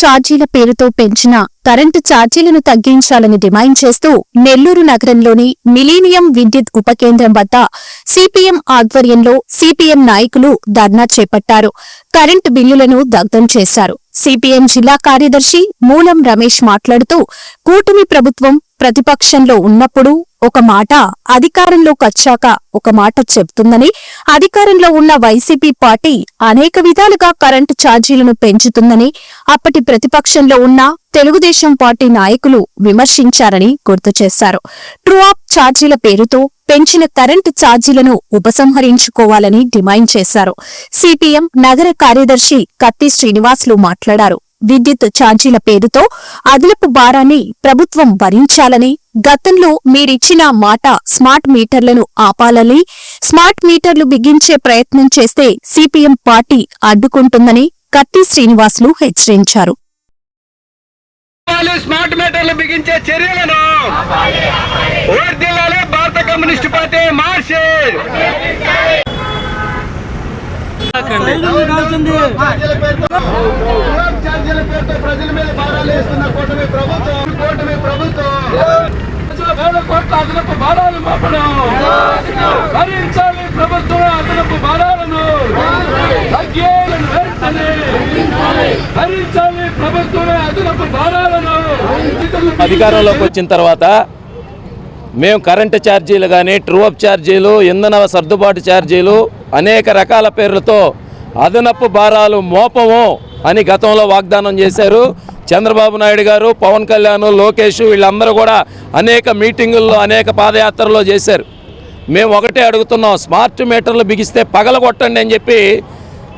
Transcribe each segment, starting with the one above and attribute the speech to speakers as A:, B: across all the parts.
A: ఛార్జీల పేరుతో పెంచిన కరెంటు ఛార్జీలను తగ్గించాలని డిమాండ్ చేస్తూ నెల్లూరు నగరంలోని మిలీనియం విద్యుత్ ఉప కేంద్రం వద్ద సిపిఎం ఆధ్వర్యంలో సిపిఎం నాయకులు ధర్నా చేపట్టారు కరెంటు బిల్లులను దగ్ధం చేశారు సిపిఎం జిల్లా కార్యదర్శి మూలం రమేష్ మాట్లాడుతూ కూటమి ప్రభుత్వం ప్రతిపక్షంలో ఉన్నప్పుడు ఒక మాట అధికారంలోకి వచ్చాక ఒక మాట చెబుతుందని అధికారంలో ఉన్న వైసీపీ పార్టీ అనేక విధాలుగా కరెంటు ఛార్జీలను పెంచుతుందని అప్పటి ప్రతిపక్షంలో ఉన్న తెలుగుదేశం పార్టీ నాయకులు విమర్శించారని గుర్తు చేశారు ట్రూఆప్ ఛార్జీల పేరుతో పెంచిన కరెంటు ఛార్జీలను ఉపసంహరించుకోవాలని డిమాండ్ చేశారు సిపిఎం నగర కార్యదర్శి కత్తి శ్రీనివాసులు మాట్లాడారు విద్యుత్ ఛార్జీల పేరుతో అదనపు భారాన్ని ప్రభుత్వం భరించాలని గతంలో మీరిచ్చిన మాట స్మార్ట్ మీటర్లను ఆపాలని స్మార్ట్ మీటర్లు బిగించే ప్రయత్నం చేస్తే సిపిఎం పార్టీ అడ్డుకుంటుందని కత్తి శ్రీనివాసులు హెచ్చరించారు స్మార్ట్ మీటర్లు బిగించే చర్యలను భారత పార్టీ ప్రజల మీద ప్రభుత్వం ప్రభుత్వం భరించాలి ప్రభుత్వం అదనపు భారాలను భరించాలి ప్రభుత్వం అదనపు భారాలను అధికారంలోకి వచ్చిన తర్వాత మేము కరెంటు ఛార్జీలు కానీ ట్రూఅప్ ఛార్జీలు ఇంధన సర్దుబాటు ఛార్జీలు అనేక రకాల పేర్లతో అదనపు భారాలు మోపము అని గతంలో వాగ్దానం చేశారు చంద్రబాబు నాయుడు గారు పవన్ కళ్యాణ్ లోకేష్ వీళ్ళందరూ కూడా అనేక మీటింగుల్లో అనేక పాదయాత్రలో చేశారు మేము ఒకటే అడుగుతున్నాం స్మార్ట్ మీటర్లు బిగిస్తే పగల కొట్టండి అని చెప్పి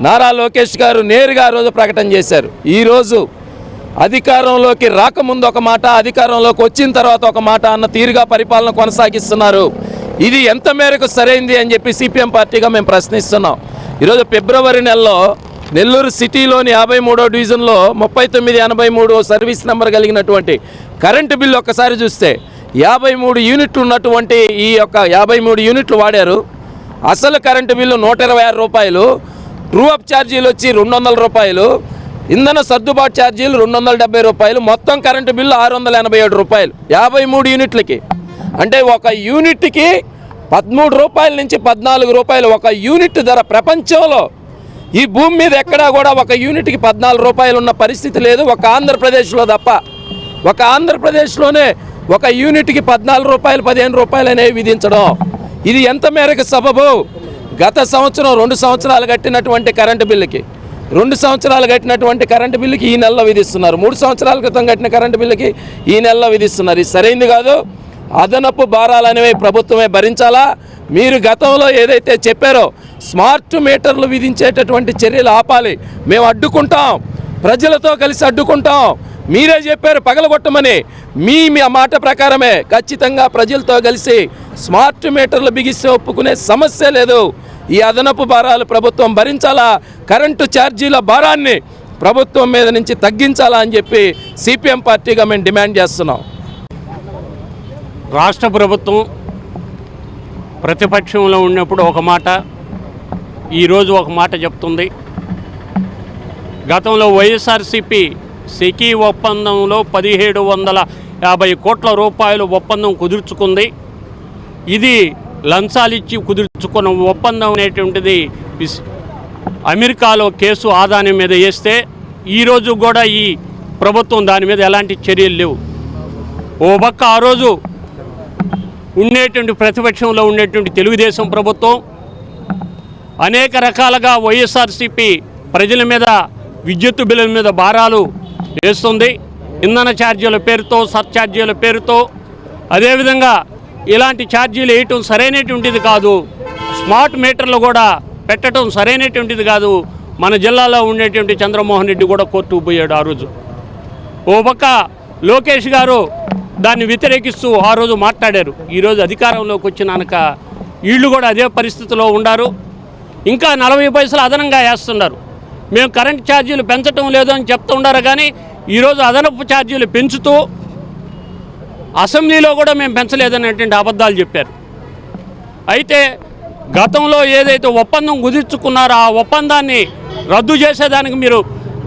A: నారా లోకేష్ గారు నేరుగా ఆ రోజు ప్రకటన చేశారు ఈరోజు అధికారంలోకి రాకముందు ఒక మాట అధికారంలోకి వచ్చిన తర్వాత ఒక మాట అన్న తీరుగా పరిపాలన కొనసాగిస్తున్నారు ఇది ఎంత మేరకు సరైంది అని చెప్పి సిపిఎం పార్టీగా మేము ప్రశ్నిస్తున్నాం ఈరోజు ఫిబ్రవరి నెలలో నెల్లూరు సిటీలోని యాభై మూడో డివిజన్లో ముప్పై తొమ్మిది ఎనభై మూడు సర్వీస్ నెంబర్ కలిగినటువంటి కరెంటు బిల్లు ఒక్కసారి చూస్తే యాభై మూడు యూనిట్లు ఉన్నటువంటి ఈ యొక్క యాభై మూడు యూనిట్లు వాడారు అసలు కరెంటు బిల్లు నూట రూపాయలు ట్రూఅప్ ఛార్జీలు వచ్చి రెండు రూపాయలు ఇంధన సర్దుబాటు ఛార్జీలు రెండు వందల డెబ్బై రూపాయలు మొత్తం కరెంటు బిల్లు ఆరు వందల ఎనభై ఏడు రూపాయలు యాభై మూడు యూనిట్లకి అంటే ఒక యూనిట్కి పదమూడు రూపాయల నుంచి పద్నాలుగు రూపాయలు ఒక యూనిట్ ధర ప్రపంచంలో ఈ భూమి మీద ఎక్కడా కూడా ఒక యూనిట్కి పద్నాలుగు రూపాయలు ఉన్న పరిస్థితి లేదు ఒక ఆంధ్రప్రదేశ్లో తప్ప ఒక ఆంధ్రప్రదేశ్లోనే ఒక యూనిట్కి పద్నాలుగు రూపాయలు పదిహేను రూపాయలు అనేవి విధించడం ఇది ఎంత మేరకు సబబు గత సంవత్సరం రెండు సంవత్సరాలు కట్టినటువంటి కరెంటు బిల్లుకి రెండు సంవత్సరాలు కట్టినటువంటి కరెంటు బిల్లుకి ఈ నెలలో విధిస్తున్నారు మూడు సంవత్సరాల క్రితం కట్టిన కరెంటు బిల్లుకి ఈ నెలలో విధిస్తున్నారు ఇది సరైంది కాదు అదనపు భారాలనేవి ప్రభుత్వమే భరించాలా మీరు గతంలో ఏదైతే చెప్పారో స్మార్ట్ మీటర్లు విధించేటటువంటి చర్యలు ఆపాలి మేము అడ్డుకుంటాం ప్రజలతో కలిసి అడ్డుకుంటాం మీరే చెప్పారు పగలగొట్టమని మీ మీ మాట ప్రకారమే ఖచ్చితంగా ప్రజలతో కలిసి స్మార్ట్ మీటర్లు బిగిస్తే ఒప్పుకునే సమస్య లేదు ఈ అదనపు భారాలు ప్రభుత్వం భరించాలా కరెంటు ఛార్జీల భారాన్ని ప్రభుత్వం మీద నుంచి తగ్గించాలా అని చెప్పి సిపిఎం పార్టీగా మేము డిమాండ్ చేస్తున్నాం
B: రాష్ట్ర ప్రభుత్వం ప్రతిపక్షంలో ఉన్నప్పుడు ఒక మాట ఈరోజు ఒక మాట చెప్తుంది గతంలో వైఎస్ఆర్సిపి సెకీ ఒప్పందంలో పదిహేడు వందల యాభై కోట్ల రూపాయలు ఒప్పందం కుదుర్చుకుంది ఇది లంచాలు ఇచ్చి కుదుర్చుకున్న ఒప్పందం అనేటువంటిది అమెరికాలో కేసు ఆదాయం మీద వేస్తే ఈరోజు కూడా ఈ ప్రభుత్వం దాని మీద ఎలాంటి చర్యలు లేవు ఓ పక్క ఆ రోజు ఉండేటువంటి ప్రతిపక్షంలో ఉండేటువంటి తెలుగుదేశం ప్రభుత్వం అనేక రకాలుగా వైఎస్ఆర్సిపి ప్రజల మీద విద్యుత్ బిల్లుల మీద భారాలు వేస్తుంది ఇంధన ఛార్జీల పేరుతో సర్ఛార్జీల పేరుతో అదేవిధంగా ఇలాంటి ఛార్జీలు వేయటం సరైనటువంటిది కాదు స్మార్ట్ మీటర్లు కూడా పెట్టడం సరైనటువంటిది కాదు మన జిల్లాలో ఉండేటువంటి చంద్రమోహన్ రెడ్డి కూడా కోర్టుకు పోయాడు ఆ రోజు ఓ పక్క లోకేష్ గారు దాన్ని వ్యతిరేకిస్తూ ఆ రోజు మాట్లాడారు ఈరోజు అధికారంలోకి వచ్చినాక వీళ్ళు కూడా అదే పరిస్థితిలో ఉన్నారు ఇంకా నలభై పైసలు అదనంగా వేస్తున్నారు మేము కరెంట్ ఛార్జీలు పెంచడం లేదు అని చెప్తూ ఉన్నారు కానీ ఈరోజు అదనపు ఛార్జీలు పెంచుతూ అసెంబ్లీలో కూడా మేము పెంచలేదనేటువంటి అబద్ధాలు చెప్పారు అయితే గతంలో ఏదైతే ఒప్పందం కుదుర్చుకున్నారో ఆ ఒప్పందాన్ని రద్దు చేసేదానికి మీరు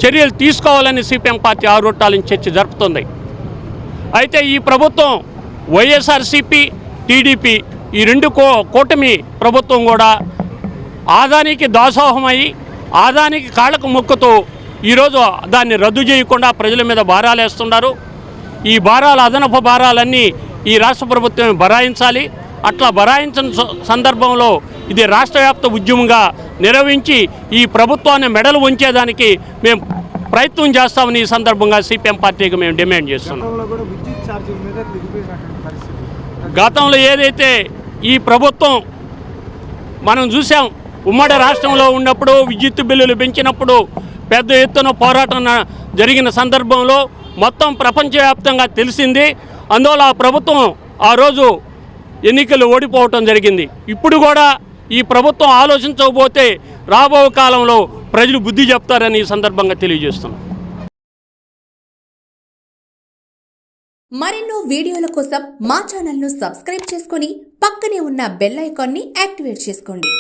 B: చర్యలు తీసుకోవాలని సిపిఎం పార్టీ ఆరోటాలని చర్చ జరుపుతుంది అయితే ఈ ప్రభుత్వం వైఎస్ఆర్సిపి టీడీపీ ఈ రెండు కో కూటమి ప్రభుత్వం కూడా ఆదానికి దాసోహమై ఆదానికి కాళ్ళకు మొక్కుతూ ఈరోజు దాన్ని రద్దు చేయకుండా ప్రజల మీద భారాలు వేస్తున్నారు ఈ భారాలు అదనపు భారాలన్నీ ఈ రాష్ట్ర ప్రభుత్వం బరాయించాలి అట్లా బరాయించిన సందర్భంలో ఇది రాష్ట్ర వ్యాప్త ఉద్యమంగా నిర్వహించి ఈ ప్రభుత్వాన్ని మెడలు ఉంచేదానికి మేము ప్రయత్నం చేస్తామని ఈ సందర్భంగా సిపిఎం పార్టీకి మేము డిమాండ్ చేస్తున్నాం గతంలో ఏదైతే ఈ ప్రభుత్వం మనం చూసాం ఉమ్మడి రాష్ట్రంలో ఉన్నప్పుడు విద్యుత్ బిల్లులు పెంచినప్పుడు పెద్ద ఎత్తున పోరాటం జరిగిన సందర్భంలో మొత్తం ప్రపంచవ్యాప్తంగా తెలిసింది అందువల్ల ఆ ప్రభుత్వం ఆ రోజు ఎన్నికలు ఓడిపోవటం జరిగింది ఇప్పుడు కూడా ఈ ప్రభుత్వం ఆలోచించకపోతే రాబో కాలంలో ప్రజలు బుద్ధి చెప్తారని ఈ సందర్భంగా తెలియజేస్తున్నాం మరెన్నో వీడియోల కోసం మా ఛానల్ను సబ్స్క్రైబ్ చేసుకుని పక్కనే ఉన్న బెల్ ఐకాన్ని యాక్టివేట్ చేసుకోండి